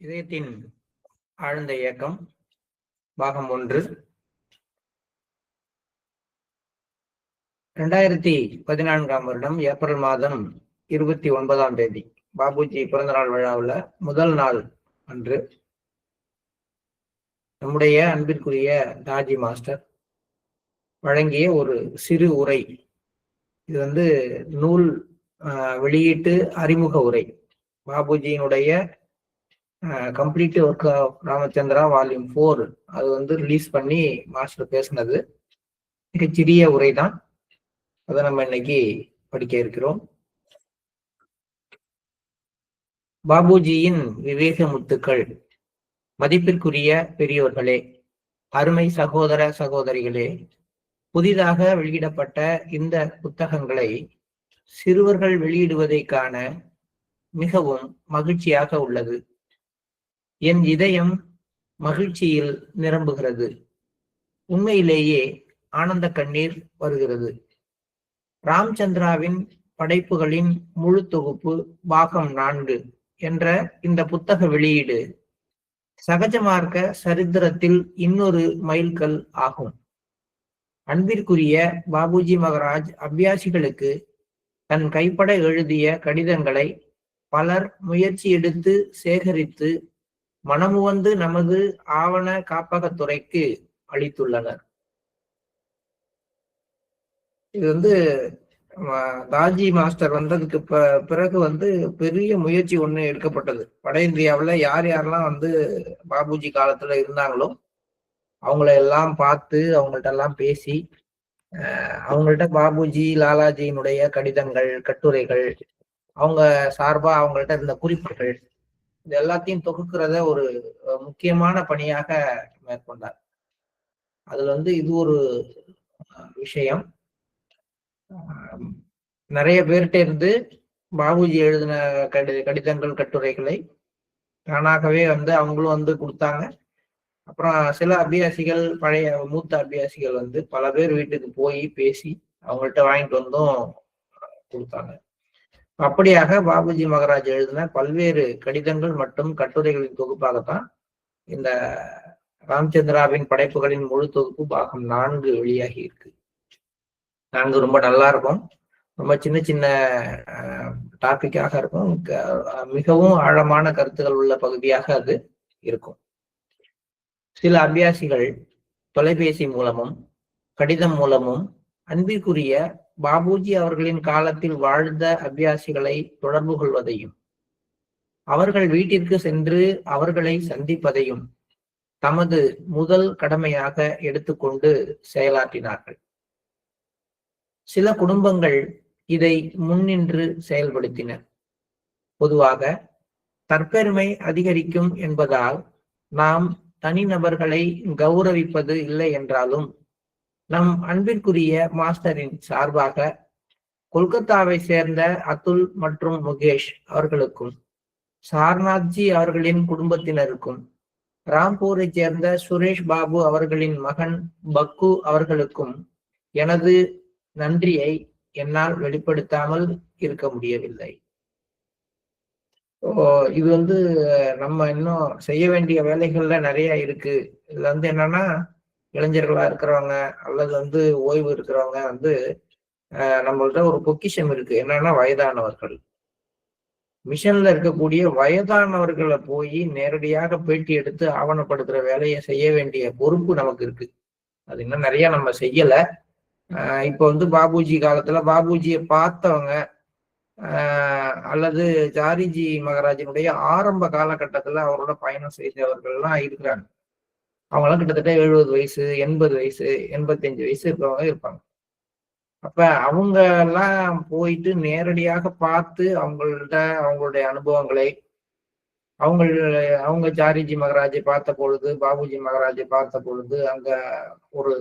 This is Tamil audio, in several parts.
இதயத்தின் ஆழ்ந்த இயக்கம் பாகம் ஒன்று. இரண்டாயிரத்தி பதினான்காம் வருடம் ஏப்ரல் மாதம் இருபத்தி ஒன்பதாம் தேதி பாபுஜி பிறந்தநாள் விழாவில் முதல் நாள் அன்று. நம்முடைய அன்பிற்குரிய தாஜி மாஸ்டர் வழங்கிய ஒரு சிறு உரை. இது வந்து நூல் வெளியீட்டு அறிமுக உரை. பாபுஜியினுடைய complete work of Ramachandra volume four அது வந்து ரிலீஸ் பண்ணி மாஸ்டர் பேசினது. மிகச்சிறிய உரை தான் அதை நம்ம இன்னைக்கு படிக்க இருக்கிறோம். பாபுஜியின் விவேக முத்துக்கள் மதிப்பிற்குரிய பெரியோர்களே அருமை சகோதர சகோதரிகளே புதிதாக வெளியிடப்பட்ட இந்த புத்தகங்களை சிறுவர்கள் வெளியிடுவதை காண மிகவும் மகிழ்ச்சியாக உள்ளது. என் இதயம் மகிழ்ச்சியில் நிரம்புகிறது. உண்மையிலேயே ஆனந்த கண்ணீர் வருகிறது. ராம்சந்திராவின் படைப்புகளின் முழு தொகுப்பு பாகம் நான்கு என்ற இந்த புத்தக வெளியீடு சகஜமார்க்க சரித்திரத்தில் இன்னொரு மைல்கல் ஆகும். அன்பிற்குரிய பாபுஜி மகராஜ் அபியாசிகளுக்கு தன் கைப்பட எழுதிய கடிதங்களை பலர் முயற்சி எடுத்து சேகரித்து மனமுவந்து நமது ஆவண காப்பகத்துறைக்கு அளித்துள்ளனர். இது வந்து தாஜி மாஸ்டர் வந்ததுக்கு பிறகு வந்து பெரிய முயற்சி ஒண்ணு எடுக்கப்பட்டது. வட இந்தியாவில் யார் யாரெல்லாம் வந்து பாபுஜி காலத்துல இருந்தாங்களோ அவங்கள எல்லாம் பார்த்து அவங்கள்ட்ட எல்லாம் பேசி அவங்கள்ட்ட பாபுஜி லாலாஜியினுடைய கடிதங்கள் கட்டுரைகள் அவங்க சார்பா அவங்கள்ட்ட இருந்த குறிப்புகள் இது எல்லாத்தையும் தொகுக்கிறத ஒரு முக்கியமான பணியாக மேற்கொண்டார். அதுல வந்து இது ஒரு விஷயம். நிறைய பேர்கிட்ட இருந்து பாபுஜி எழுதின கடி கடிதங்கள் கட்டுரைகளை தானாகவே வந்து அவங்களும் வந்து கொடுத்தாங்க. அப்புறம் சில அபியாசிகள் பழைய மூத்த அபியாசிகள் வந்து பல பேர் வீட்டுக்கு போய் பேசி அவங்கள்ட்ட வாங்கிட்டு வந்தும் கொடுத்தாங்க. அப்படியாக பாபுஜி மகாராஜ் எழுதின பல்வேறு கடிதங்கள் மற்றும் கட்டுரைகளின் தொகுப்பாகத்தான் இந்த ராமச்சந்திராவின் படைப்புகளின் முழு தொகுப்பு பாகம் நான்கு வெளியாகி இருக்கு. நான்கு ரொம்ப நல்லா இருக்கும். ரொம்ப சின்ன சின்ன டாபிக்காக இருக்கும். மிகவும் ஆழமான கருத்துகள் உள்ள பகுதியாக அது இருக்கும். சில அபியாசிகள் தொலைபேசி மூலமும் கடிதம் மூலமும் அன்பிற்குரிய பாபுஜி அவர்களின் காலத்தில் வாழ்ந்த அபியாசிகளை தொடர்பு கொள்வதையும் அவர்கள் வீட்டிற்கு சென்று அவர்களை சந்திப்பதையும் தமது முதல் கடமையாக எடுத்துக்கொண்டு செயலாற்றினார்கள். சில குடும்பங்கள் இதை முன்னின்று செயல்படுத்தினர் பொதுவாக தற்பெருமை அதிகரிக்கும் என்பதால் நாம் தனிநபர்களை கௌரவிப்பது இல்லை என்றாலும் நம் அன்பிற்குரிய மாஸ்டரின் சார்பாக கொல்கத்தாவை சேர்ந்த அதுல் மற்றும் முகேஷ் அவர்களுக்கும் சார்நாத்ஜி அவர்களின் குடும்பத்தினருக்கும் ராம்பூரை சேர்ந்த சுரேஷ் பாபு அவர்களின் மகன் பக்கு அவர்களுக்கும் எனது நன்றியை என்னால் வெளிப்படுத்தாமல் இருக்க முடியவில்லை. இது வந்து நம்ம இன்னும் செய்ய வேண்டிய வேலைகள்ல நிறைய இருக்கு. இதுல வந்து என்னன்னா இளைஞர்களா இருக்கிறவங்க அல்லது வந்து ஓய்வு இருக்கிறவங்க வந்து நம்மள்ட்ட ஒரு பொக்கிஷம் இருக்கு. என்னன்னா வயதானவர்கள். மிஷன்ல இருக்கக்கூடிய வயதானவர்களை போய் நேரடியாக பேட்டி எடுத்து ஆவணப்படுத்துற வேலையை செய்ய வேண்டிய பொறுப்பு நமக்கு இருக்கு. அது இன்னும் நிறைய நம்ம செய்யல. இப்போ வந்து பாபுஜி காலத்துல பாபுஜியை பார்த்தவங்க அல்லது ஜாரிஜி மகராஜனுடைய ஆரம்ப காலகட்டத்துல அவரோட பயணம் செய்தவர்கள்லாம் இருக்கிறாங்க. அவங்களாம் கிட்டத்தட்ட எழுபது வயசு எண்பது வயசு எண்பத்தஞ்சு வயசு இருக்கிறவங்க இருப்பாங்க. அப்ப அவங்க எல்லாம் போயிட்டு நேரடியாக பார்த்து அவங்கள்ட்ட அவங்களுடைய அனுபவங்களை அவங்க அவங்க ஜாரிஜி மகராஜை பார்த்த பொழுது பாபுஜி மகராஜை பார்த்த பொழுது அங்க ஒரு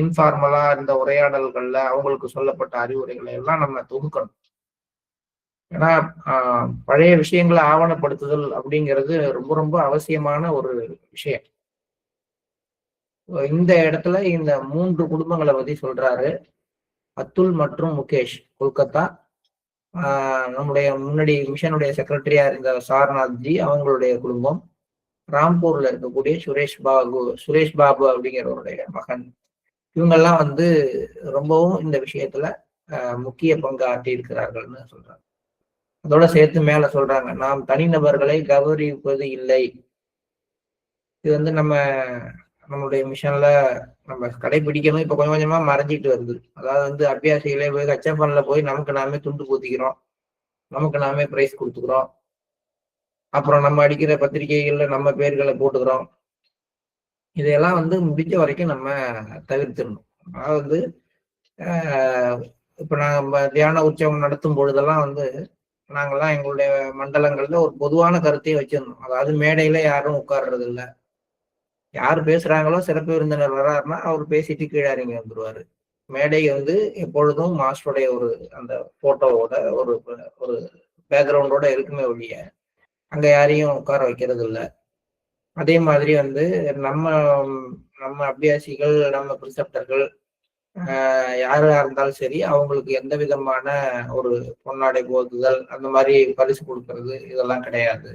இன்ஃபார்மலா இருந்த உரையாடல்கள்ல அவங்களுக்கு சொல்லப்பட்ட அறிவுரைகளை எல்லாம் நம்ம தொகுக்கணும். ஏன்னா பழைய விஷயங்களை ஆவணப்படுத்துதல் அப்படிங்கிறது ரொம்ப ரொம்ப அவசியமான ஒரு விஷயம். இந்த இடத்துல இந்த மூன்று குடும்பங்களை பத்தி சொல்றாரு. அத்துல் மற்றும் முகேஷ் கொல்கத்தா. நம்முடைய முன்னாடி மிஷனுடைய செக்ரட்டரியா இருந்த சாரநாத் ஜி அவங்களுடைய குடும்பம். ராம்பூர்ல இருக்கக்கூடிய சுரேஷ் பாபு சுரேஷ் பாபு அப்படிங்கிறவருடைய மகன். இவங்கெல்லாம் வந்து ரொம்பவும் இந்த விஷயத்துல முக்கிய பங்கு ஆற்றி இருக்கிறார்கள்னு சொல்றாங்க. அதோட சேர்த்து மேல சொல்றாங்க நாம் தனிநபர்களை கௌரவிப்பது இல்லை. இது வந்து நம்ம நம்மளுடைய மிஷன்ல நம்ம கடைபிடிக்கணும் இப்ப கொஞ்சம் கொஞ்சமா மறைஞ்சிட்டு வருது. அதாவது வந்து அபியாசிகளே போய் கச்சப்பன்ல போய் நமக்கு நாமே துண்டு பூத்திக்கிறோம். நமக்கு நாமே பிரைஸ் கொடுத்துக்கிறோம். அப்புறம் நம்ம அடிக்கிற பத்திரிகைகள்ல நம்ம பேர்களை போட்டுக்கிறோம். இதையெல்லாம் வந்து முடிஞ்ச வரைக்கும் நம்ம தவிர்த்திடணும். அதாவது இப்ப நாங்கள் தியான உற்சவம் நடத்தும் பொழுதெல்லாம் வந்து நாங்கெல்லாம் எங்களுடைய மண்டலங்கள்ல ஒரு பொதுவான கருத்தையே வச்சிருந்தோம். அதாவது மேடையில யாரும் உட்கார்றது இல்லை யார் பேசுறாங்களோ சிறப்பு விருந்தினர் வர்றாருன்னா அவர் பேசிட்டு கீழே இறங்கி வந்துருவாரு. மேடை வந்து எப்பொழுதும் மாஸ்டருடைய ஒரு அந்த போட்டோவோட ஒரு ஒரு பேக்ரவுண்டோட இருக்குமே ஒழிய அங்க யாரையும் உட்கார வைக்கிறது இல்லை அதே மாதிரி வந்து நம்ம நம்ம அபியாசிகள் நம்ம பிரிசப்டர்கள் யாரா இருந்தாலும் சரி அவங்களுக்கு எந்த விதமான ஒரு பொன்னாடை போதுதல் அந்த மாதிரி பரிசு கொடுக்கறது இதெல்லாம் கிடையாது.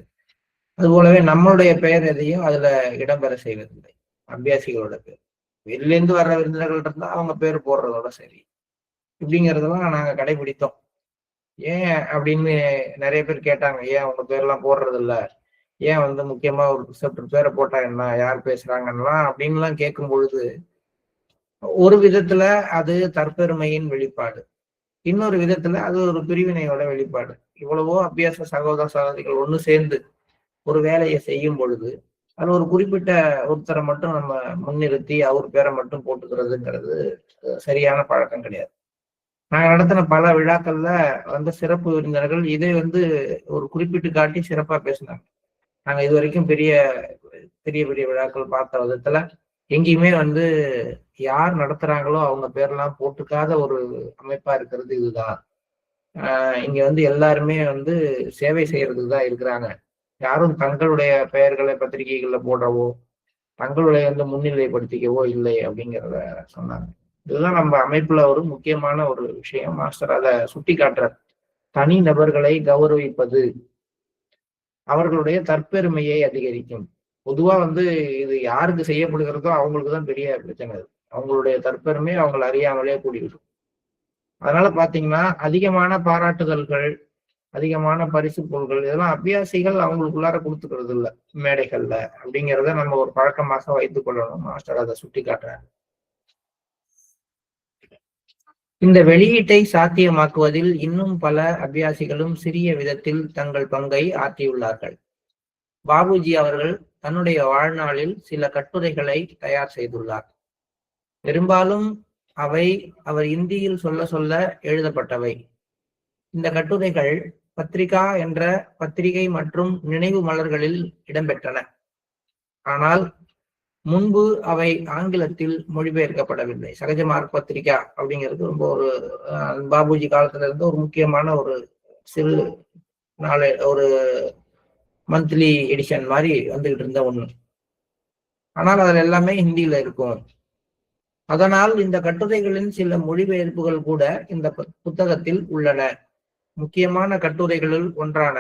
அது போலவே நம்மளுடைய பெயர் எதையும் அதுல இடம்பெற செய்வதில்லை. அபியாசிகளோட பேர் வெளிலேருந்து வர்ற விருந்தினர்கள் இருந்தா அவங்க பேர் போடுறதோட சரி. இப்படிங்கிறதெல்லாம் நாங்க கடைபிடித்தோம். ஏன் அப்படின்னு நிறைய பேர் கேட்டாங்க. ஏன் அவங்க பேர்லாம் போடுறது இல்ல ஏன் வந்து முக்கியமா ஒரு ரிசப்டர் பேரை போட்டா என்ன? யார் பேசுறாங்கன்னா அப்படின்லாம் கேட்கும் பொழுது ஒரு விதத்துல அது தற்பெருமையின் வெளிப்பாடு. இன்னொரு விதத்துல அது ஒரு பிரிவினையோட வெளிப்பாடு. இவ்வளவோ அபியாச சகோதர சகோதரிகள் ஒண்ணு சேர்ந்து ஒரு வேலையை செய்யும் பொழுது அது ஒரு குறிப்பிட்ட ஒருத்தரை மட்டும் நம்ம முன்னிறுத்தி அவர் பேரை மட்டும் போட்டுக்கிறதுங்கிறது சரியான பழக்கம் கிடையாது. நாங்கள் நடத்தின பல விழாக்கள்ல வந்து சிறப்பு விருந்தினர்கள் இதை வந்து ஒரு குறிப்பிட்டு காட்டி சிறப்பா பேசினாங்க. நாங்க இது வரைக்கும் பெரிய பெரிய பெரிய விழாக்கள் பார்த்த விதத்துல எங்கேயுமே வந்து யார் நடத்துறாங்களோ அவங்க பேர்லாம் போட்டுக்காத ஒரு அமைப்பா இருக்கிறது இதுதான். இங்க வந்து எல்லாருமே வந்து சேவை செய்யறதுக்கு தான் இருக்கிறாங்க. யாரும் தங்களுடைய பெயர்களை பத்திரிகைகள்ல போடவோ தங்களுடைய வந்து முன்னிலைப்படுத்திக்கவோ இல்லை அப்படிங்கிறத சொன்னாங்க. இதுதான் நம்ம அமைப்புல ஒரு முக்கியமான ஒரு விஷயம். மாஸ்டர் அதை சுட்டி காட்டுறார் தனி நபர்களை கௌரவிப்பது அவர்களுடைய தற்பெருமையை அதிகரிக்கும். பொதுவா வந்து இது யாருக்கு செய்யப்படுகிறதோ அவங்களுக்கு தான் பெரிய பிரச்சனை அது. அவங்களுடைய தற்பெருமை அவங்களை அறியாமலே கூடிவிடும். அதனால பாத்தீங்கன்னா அதிகமான பாராட்டுதல்கள் அதிகமான பரிசு பொருட்கள் இதெல்லாம் அபியாசிகள் அவங்களுக்குள்ளார கொடுத்துக்கிறது இல்லை மேடைகள்ல. அப்படிங்கிறத நம்ம ஒரு பழக்கமாக வைத்துக் கொள்ளணும் மாஸ்டர். அதை சுட்டி காட்டுறாரு இந்த வெளியீட்டை சாத்தியமாக்குவதில் இன்னும் பல அபியாசிகளும் சிறிய விதத்தில் தங்கள் பங்கை ஆற்றியுள்ளார்கள். பாபுஜி அவர்கள் தன்னுடைய வாழ்நாளில் சில கட்டுரைகளை தயார் செய்துள்ளார். பெரும்பாலும் அவை அவர் இந்தியில் சொல்ல சொல்ல எழுதப்பட்டவை. இந்த கட்டுரைகள் பத்திரிகா என்ற பத்திரிகை மற்றும் நினைவு மலர்களில் இடம்பெற்றன. ஆனால் முன்பு அவை ஆங்கிலத்தில் மொழிபெயர்க்கப்படவில்லை. சகஜமார்க் பத்திரிகா அப்படிங்கிறது ரொம்ப ஒரு பாபுஜி காலத்துல இருந்து ஒரு முக்கியமான ஒரு சிறு நாளை ஒரு மந்த்லி எடிஷன் மாதிரி வந்துகிட்டு இருந்த ஒண்ணு. ஆனால் அதில் எல்லாமே ஹிந்தியில இருக்கும். அதனால் இந்த கட்டுரைகளின் சில மொழிபெயர்ப்புகள் கூட இந்த புத்தகத்தில் உள்ளன. முக்கியமான கட்டுரைகளில் ஒன்றான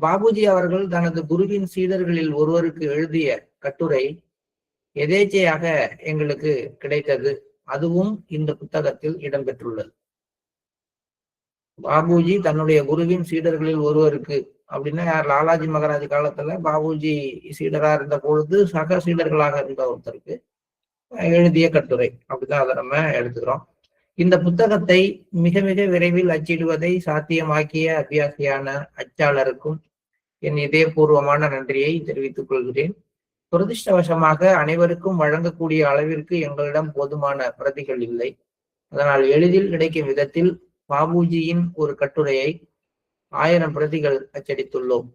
பாபுஜி அவர்கள் தனது குருவின் சீடர்களில் ஒருவருக்கு எழுதிய கட்டுரை எதேச்சையாக எங்களுக்கு கிடைத்தது. அதுவும் இந்த புத்தகத்தில் இடம்பெற்றுள்ளது. பாபுஜி தன்னுடைய குருவின் சீடர்களில் ஒருவருக்கு அப்படின்னா யார்? லாலாஜி மகாராஜ் காலத்துல பாபுஜி சீடரா இருந்த பொழுது சக சீடர்களாக இருந்த ஒருத்தருக்கு எழுதிய கட்டுரை. அப்படிதான் அதை நம்ம எடுத்துக்கிறோம். இந்த புத்தகத்தை மிக மிக விரைவில் அச்சிடுவதை சாத்தியமாக்கிய அபியாசியான அச்சாளருக்கும் என் இதயபூர்வமான நன்றியை தெரிவித்துக் கொள்கிறேன். துரதிருஷ்டவசமாக அனைவருக்கும் வழங்கக்கூடிய அளவிற்கு எங்களிடம் போதுமான பிரதிகள் இல்லை. அதனால் எளிதில் கிடைக்கும் விதத்தில் பாபுஜியின் ஒரு கட்டுரையை ஆயிரம் பிரதிகள் அச்சடித்துள்ளோம்.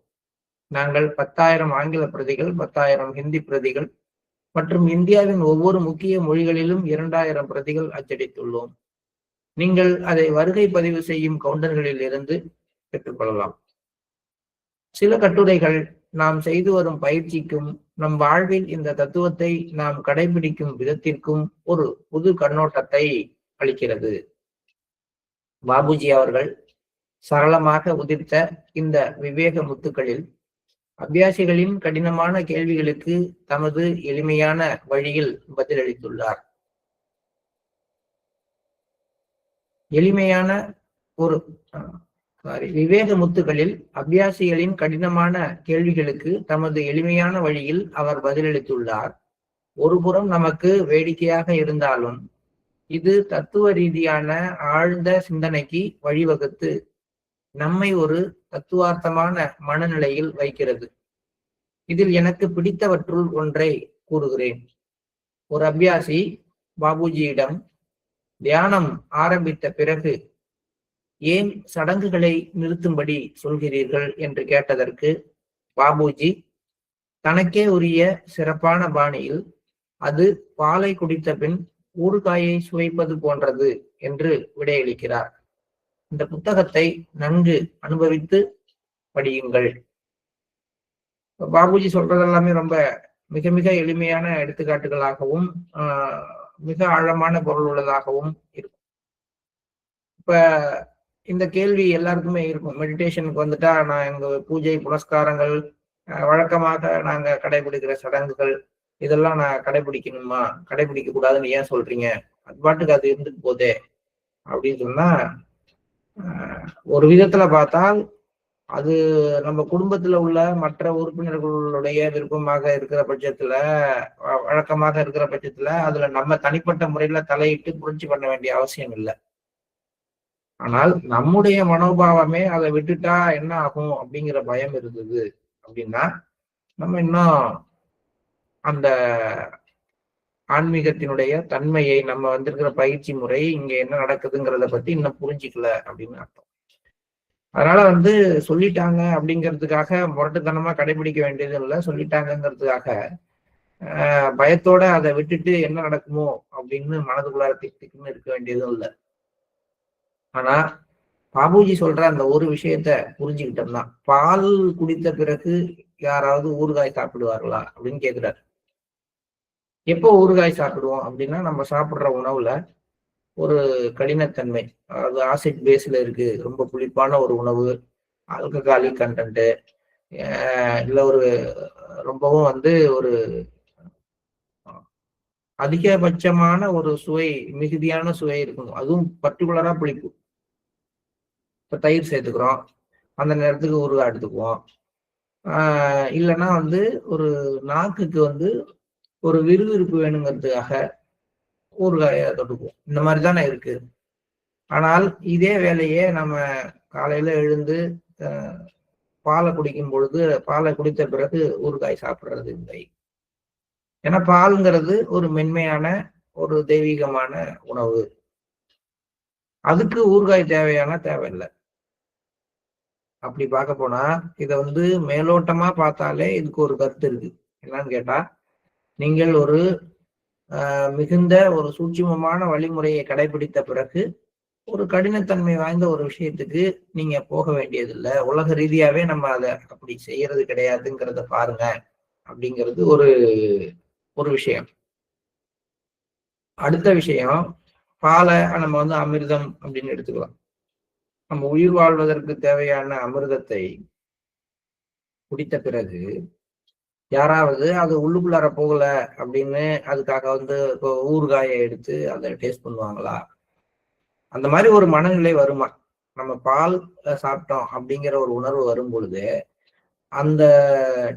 நாங்கள் பத்தாயிரம் ஆங்கில பிரதிகள் பத்தாயிரம் ஹிந்தி பிரதிகள் மற்றும் இந்தியாவின் ஒவ்வொரு முக்கிய மொழிகளிலும் இரண்டாயிரம் பிரதிகள் அச்சடித்துள்ளோம். நீங்கள் அதை வருகை பதிவு செய்யும் கவுண்டர்களில் இருந்து பெற்றுக்கொள்ளலாம். சில கட்டுரைகள் நாம் செய்து வரும் பயிற்சிக்கும் நம் வாழ்வில் இந்த தத்துவத்தை நாம் கடைபிடிக்கும் விதத்திற்கும் ஒரு புது கண்ணோட்டத்தை அளிக்கிறது. பாபுஜி அவர்கள் சரளமாக உதிர்த்த இந்த விவேக முத்துக்களில் அபியாசிகளின் கடினமான கேள்விகளுக்கு தமது எளிமையான வழியில் பதிலளித்துள்ளார். எளிமையான ஒரு சாரி விவேக முத்துகளில் அபியாசிகளின் கடினமான கேள்விகளுக்கு தமது எளிமையான வழியில் அவர் பதிலளித்துள்ளார். ஒருபுறம் நமக்கு வேடிக்கையாக இருந்தாலும் இது தத்துவ ரீதியான ஆழ்ந்த சிந்தனைக்கு வழிவகுத்து நம்மை ஒரு தத்துவார்த்தமான மனநிலையில் வைக்கிறது. இதில் எனக்கு பிடித்தவற்றுள் ஒன்றை கூறுகிறேன். ஒரு அபியாசி பாபுஜியிடம் தியானம் ஆரம்பித்த பிறகு ஏன் சடங்குகளை நிறுத்தும்படி சொல்கிறீர்கள் என்று கேட்டதற்கு பாபுஜி தனக்கே உரிய சிறப்பான பாணியில் அது பாலை குடித்த பின் ஊறுகாயை சுவைப்பது போன்றது என்று விடையளிக்கிறார். இந்த புத்தகத்தை நன்கு அனுபவித்து படியுங்கள். பாபுஜி சொல்றது எல்லாமே ரொம்ப மிக மிக எளிமையான எடுத்துக்காட்டுகளாகவும் ஆஹ் மிக ஆழமான பொருள் உள்ளதாகவும் இருக்கும். இப்ப இந்த கேள்வி எல்லாருக்குமே இருக்கும். மெடிடேஷனுக்கு வந்துட்டா நான் எங்க பூஜை புனஸ்காரங்கள் வழக்கமாக நாங்க கடைபிடிக்கிற சடங்குகள் இதெல்லாம் நான் கடைபிடிக்கணுமா? கடைபிடிக்க கூடாதுன்னு ஏன் சொல்றீங்க? அது பாட்டுக்கு அது இருந்துட்டு போதே. அப்படின்னு சொன்னா ஒரு விதத்துல பார்த்தால் அது நம்ம குடும்பத்துல உள்ள மற்ற உறுப்பினர்களுடைய விருப்பமாக இருக்கிற பட்சத்துல வழக்கமாக இருக்கிற பட்சத்துல அதுல நம்ம தனிப்பட்ட முறையில தலையிட்டு புரிஞ்சு பண்ண வேண்டிய அவசியம் இல்லை. ஆனால் நம்முடைய மனோபாவமே அதை விட்டுட்டா என்ன ஆகும் அப்படிங்கிற பயம் இருந்தது அப்படின்னா நம்ம இன்னும் அந்த ஆன்மீகத்தினுடைய தன்மையை நம்ம வந்திருக்கிற பயிற்சி முறை இங்க என்ன நடக்குதுங்கிறத பத்தி இன்னும் புரிஞ்சிக்கல அப்படின்னு அர்த்தம். அதனால வந்து சொல்லிட்டாங்க அப்படிங்கிறதுக்காக முரட்டுத்தனமா கடைபிடிக்க வேண்டியது இல்லை சொல்லிட்டாங்கிறதுக்காக பயத்தோட அதை விட்டுட்டு என்ன நடக்குமோ அப்படின்னு மனதுக்குள்ளார திக்குன்னு இருக்க வேண்டியதும் இல்லை ஆனா பாபுஜி சொல்ற அந்த ஒரு விஷயத்த புரிஞ்சுக்கிட்டோம்னா பால் குடித்த பிறகு யாராவது ஊறுகாய் சாப்பிடுவார்களா அப்படின்னு கேக்குறாரு. எப்போ ஊறுகாய் சாப்பிடுவோம் அப்படின்னா நம்ம சாப்பிடுற உணவுல ஒரு கடினத்தன்மை. அது ஆசிட் பேஸ்ல இருக்கு. ரொம்ப புளிப்பான ஒரு உணவு ஆல்கஹாலிக் கண்டென்ட்டு இல்லை ஒரு ரொம்பவும் வந்து ஒரு அதிகபட்சமான ஒரு சுவை மிகுதியான சுவை இருக்கணும் அதுவும் பர்டிகுலரா புளிப்பு. இப்போ தயிர் சேர்த்துக்கிறோம். அந்த நேரத்துக்கு ஊறுகாய் எடுத்துக்குவோம். இல்லைன்னா வந்து ஒரு நாக்குக்கு வந்து ஒரு விறுவிறுப்பு வேணுங்கிறதுக்காக ஊறுகாய தொட்டுக்குவோம். இந்த மாதிரி தானே இருக்கு. ஆனால் இதே வேலையே நம்ம காலையில எழுந்து பாலை குடிக்கும் பொழுது பாலை குடித்த பிறகு ஊறுகாய் சாப்பிட்றது இல்லை. ஏன்னா பால்ங்கிறது ஒரு மென்மையான ஒரு தெய்வீகமான உணவு. அதுக்கு ஊறுகாய் தேவையான தேவையில்லை. அப்படி பார்க்க போனா இதை வந்து மேலோட்டமா பார்த்தாலே இதுக்கு ஒரு கருத்து இருக்கு. என்னன்னு கேட்டா நீங்கள் ஒரு மிகுந்த ஒரு சூட்சிமமான வழிமுறையை கடைபிடித்த பிறகு ஒரு கடினத்தன்மை வாய்ந்த ஒரு விஷயத்துக்கு நீங்க போக வேண்டியதில்லை. உலக ரீதியாவே நம்ம அதை அப்படி செய்யறது கிடையாதுங்கிறத பாருங்க. அப்படிங்கிறது ஒரு ஒரு விஷயம். அடுத்த விஷயம் பாலை நம்ம வந்து அமிர்தம் அப்படின்னு எடுத்துக்கலாம். நம்ம உயிர் வாழ்வதற்கு தேவையான அமிர்தத்தை குடித்த பிறகு யாராவது அது உள்ளுக்குள்ளார போகல அப்படின்னு அதுக்காக வந்து இப்போ ஊறுகாயை எடுத்து அதை டேஸ்ட் பண்ணுவாங்களா? அந்த மாதிரி ஒரு மனநிலை வருமா? நம்ம பால் சாப்பிட்டோம் அப்படிங்கிற ஒரு உணர்வு வரும் பொழுது அந்த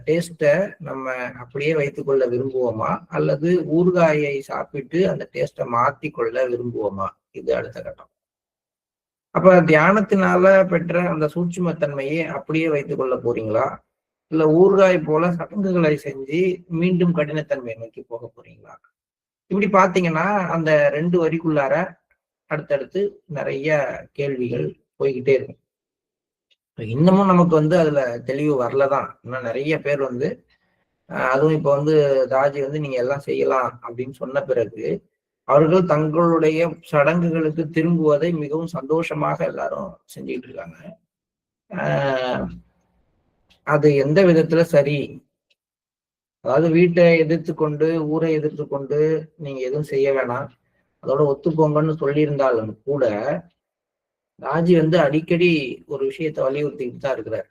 டேஸ்ட்டை நம்ம அப்படியே வைத்துக்கொள்ள விரும்புவோமா? அல்லது ஊறுகாயை சாப்பிட்டு அந்த டேஸ்ட்டை மாற்றி கொள்ள விரும்புவோமா? இது அடுத்த கட்டம். அப்ப தியானத்தினால பெற்ற அந்த சூட்சுமத்தன்மையை அப்படியே வைத்துக் கொள்ள போறீங்களா? இல்ல ஊறுகாய் போல சடங்குகளை செஞ்சு மீண்டும் கடினத்தன்மை நோக்கி போக போறீங்களா? இப்படி பாத்தீங்கன்னா அந்த ரெண்டு வரிக்குள்ளார அடுத்தடுத்து நிறைய கேள்விகள் போய்கிட்டே இருக்கும். இன்னமும் நமக்கு வந்து அதுல தெளிவு வரலதான். இன்னும் நிறைய பேர் வந்து அதுவும் இப்ப வந்து தாஜி வந்து நீங்க எல்லாம் செய்யலாம் அப்படின்னு சொன்ன பிறகு அவர்கள் தங்களுடைய சடங்குகளுக்கு திரும்புவதை மிகவும் சந்தோஷமாக எல்லாரும் செஞ்சுக்கிட்டு இருக்காங்க. அது எந்த விதத்துல சரி? அதாவது வீட்டை எதிர்த்து கொண்டு ஊரை எதிர்த்து கொண்டு நீங்க எதுவும் செய்ய வேணாம். அதோட ஒத்துப்போங்கன்னு சொல்லியிருந்தாலும் கூட ராஜி வந்து அடிக்கடி ஒரு விஷயத்த வலியுறுத்திக்கிட்டு தான் இருக்கிறார்.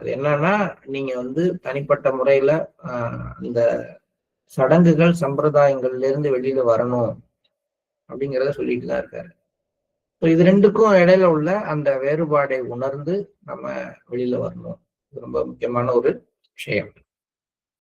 அது என்னன்னா நீங்க வந்து தனிப்பட்ட முறையில ஆஹ், அந்த சடங்குகள் சம்பிரதாயங்கள்ல இருந்து வெளியில வரணும் அப்படிங்கிறத சொல்லிட்டு தான் இருக்காரு. இப்போ இது ரெண்டுக்கும் இடையில உள்ள அந்த வேறுபாடை உணர்ந்து நம்ம வெளியில வரணும். ரொம்ப முக்கியமான ஒரு விஷயம்.